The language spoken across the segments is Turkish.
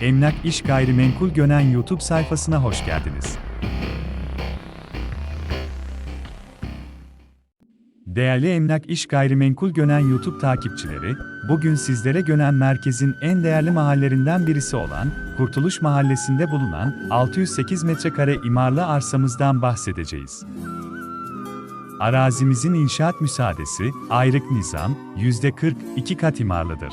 Emlak İş Gayrimenkul Gönen YouTube sayfasına hoş geldiniz. Değerli Emlak İş Gayrimenkul Gönen YouTube takipçileri, bugün sizlere Gönen merkezin en değerli mahallerinden birisi olan Kurtuluş Mahallesi'nde bulunan 608 metrekare imarlı arsamızdan bahsedeceğiz. Arazimizin inşaat müsaadesi, ayrık nizam, %40, iki kat imarlıdır.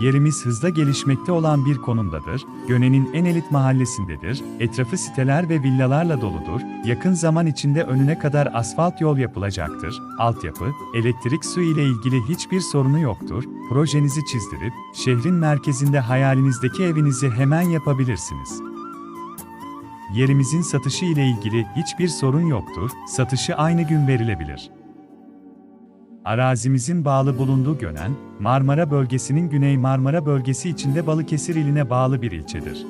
Yerimiz hızla gelişmekte olan bir konumdadır, Göne'nin en elit mahallesindedir, etrafı siteler ve villalarla doludur, yakın zaman içinde önüne kadar asfalt yol yapılacaktır, altyapı, elektrik su ile ilgili hiçbir sorunu yoktur, projenizi çizdirip, şehrin merkezinde hayalinizdeki evinizi hemen yapabilirsiniz. Yerimizin satışı ile ilgili hiçbir sorun yoktur, satışı aynı gün verilebilir. Arazimizin bağlı bulunduğu Gönen, Marmara bölgesinin Güney Marmara bölgesi içinde Balıkesir iline bağlı bir ilçedir.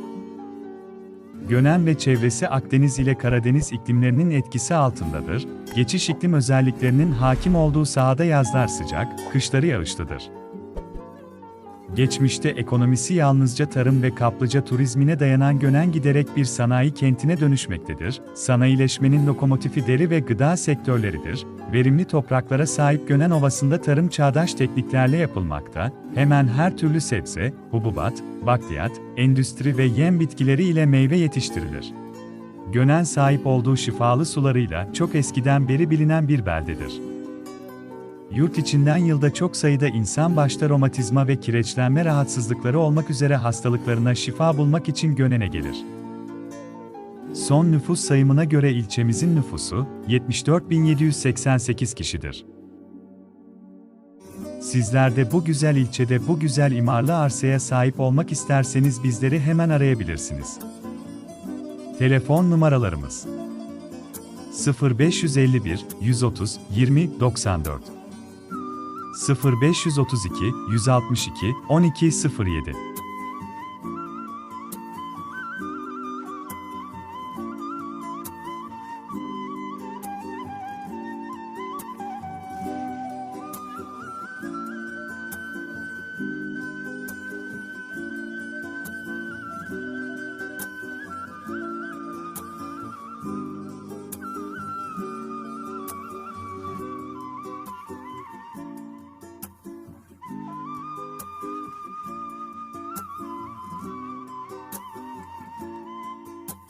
Gönen ve çevresi Akdeniz ile Karadeniz iklimlerinin etkisi altındadır, geçiş iklim özelliklerinin hakim olduğu sahada yazlar sıcak, kışları yağışlıdır. Geçmişte ekonomisi yalnızca tarım ve kaplıca turizmine dayanan Gönen giderek bir sanayi kentine dönüşmektedir. Sanayileşmenin lokomotifi deri ve gıda sektörleridir. Verimli topraklara sahip Gönen Ovası'nda tarım çağdaş tekniklerle yapılmakta. Hemen her türlü sebze, hububat, bakliyat, endüstri ve yem bitkileri ile meyve yetiştirilir. Gönen sahip olduğu şifalı sularıyla çok eskiden beri bilinen bir beldedir. Yurt içinden yılda çok sayıda insan başta romatizma ve kireçlenme rahatsızlıkları olmak üzere hastalıklarına şifa bulmak için Gönen'e gelir. Son nüfus sayımına göre ilçemizin nüfusu 74.788 kişidir. Sizler de bu güzel ilçede bu güzel imarlı arsaya sahip olmak isterseniz bizleri hemen arayabilirsiniz. Telefon numaralarımız 0551 130 20 94 0532 162 1207